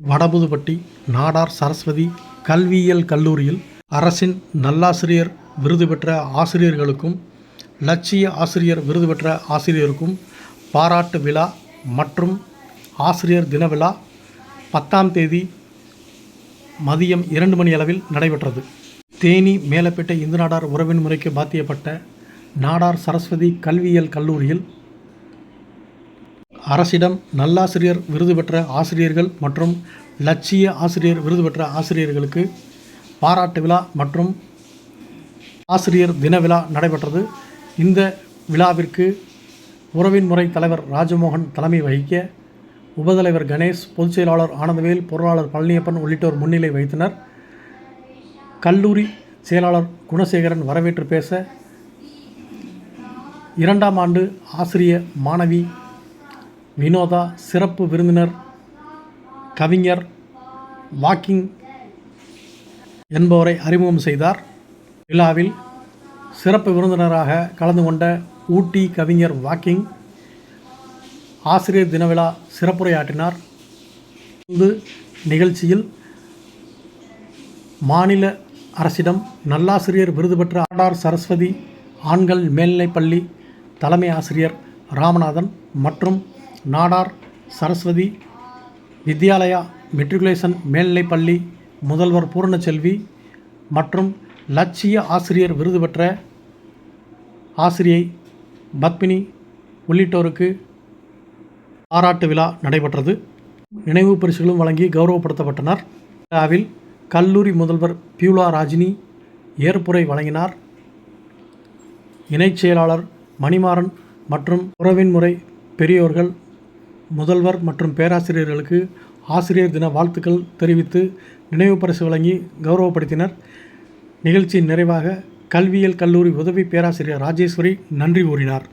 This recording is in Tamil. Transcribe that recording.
வடபுதுப்பட்டி நாடார் சரஸ்வதி கல்வியியல் கல்லூரியில் அரசின் நல்லாசிரியர் விருது பெற்ற ஆசிரியர்களுக்கும் லட்சிய ஆசிரியர் விருது பெற்ற ஆசிரியருக்கும் பாராட்டு விழா மற்றும் ஆசிரியர் தின விழா பத்தாம் தேதி மதியம் இரண்டு மணி அளவில் நடைபெற்றது. தேனி மேலப்பேட்டை இந்து நாடார் உறவின் முறைக்கு பாத்தியப்பட்ட நாடார் சரஸ்வதி கல்வியியல் கல்லூரியில் அரசிடம் நல்லாசிரியர் விருது பெற்ற ஆசிரியர்கள் மற்றும் இலட்சிய ஆசிரியர் விருது பெற்ற ஆசிரியர்களுக்கு பாராட்டு விழா மற்றும் ஆசிரியர் தின விழா நடைபெற்றது. இந்த விழாவிற்கு உறவின் முறை தலைவர் ராஜமோகன் தலைமை வகிக்க உபதலைவர் கணேஷ் பொதுச் செயலாளர் ஆனந்தவேல் பொருளாளர் பழனியப்பன் உள்ளிட்டோர் முன்னிலை வைத்தனர் கல்லூரி செயலாளர் குணசேகரன் வரவேற்று பேச இரண்டாம் ஆண்டு ஆசிரிய மாணவி வினோதா சிறப்பு விருந்தினர் கவிஞர் வாக்கிங் என்பவரை அறிமுகம் செய்தார். விழாவில் சிறப்பு விருந்தினராக கலந்து கொண்ட ஊட்டி கவிஞர் வாக்கிங் ஆசிரியர் தின விழா சிறப்புரையாற்றினார். இந்த நிகழ்ச்சியில் மாநில அரசிடம் நல்லாசிரியர் விருது பெற்ற ஆடார் சரஸ்வதி ஆண்கள் மேல்நிலைப்பள்ளி தலைமை ஆசிரியர் ராமநாதன் மற்றும் நாடார் சரஸ்வதி வித்யாலயா மெட்ரிகுலேஷன் மேல்நிலைப்பள்ளி முதல்வர் பூர்ணச்செல்வி மற்றும் லட்சிய ஆசிரியர் விருது பெற்ற ஆசிரியை பத்மினி உள்ளிட்டோருக்கு பாராட்டு விழா நடைபெற்றது. நினைவு பரிசுகளும் வழங்கி கௌரவப்படுத்தப்பட்டனர். விழாவில் கல்லூரி முதல்வர் பியூலா ராஜினி ஏற்புரை வழங்கினார். இணைச் செயலாளர் மணிமாறன் மற்றும் உறவின் முறை பெரியோர்கள் முதல்வர் மற்றும் பேராசிரியர்களுக்கு ஆசிரியர் தின வாழ்த்துக்கள் தெரிவித்து நினைவு பரிசு வழங்கி கௌரவப்படுத்தினர். நிகழ்ச்சியின் நிறைவாக கல்வியியல் கல்லூரி உதவி பேராசிரியர் ராஜேஸ்வரி நன்றி கூறினார்.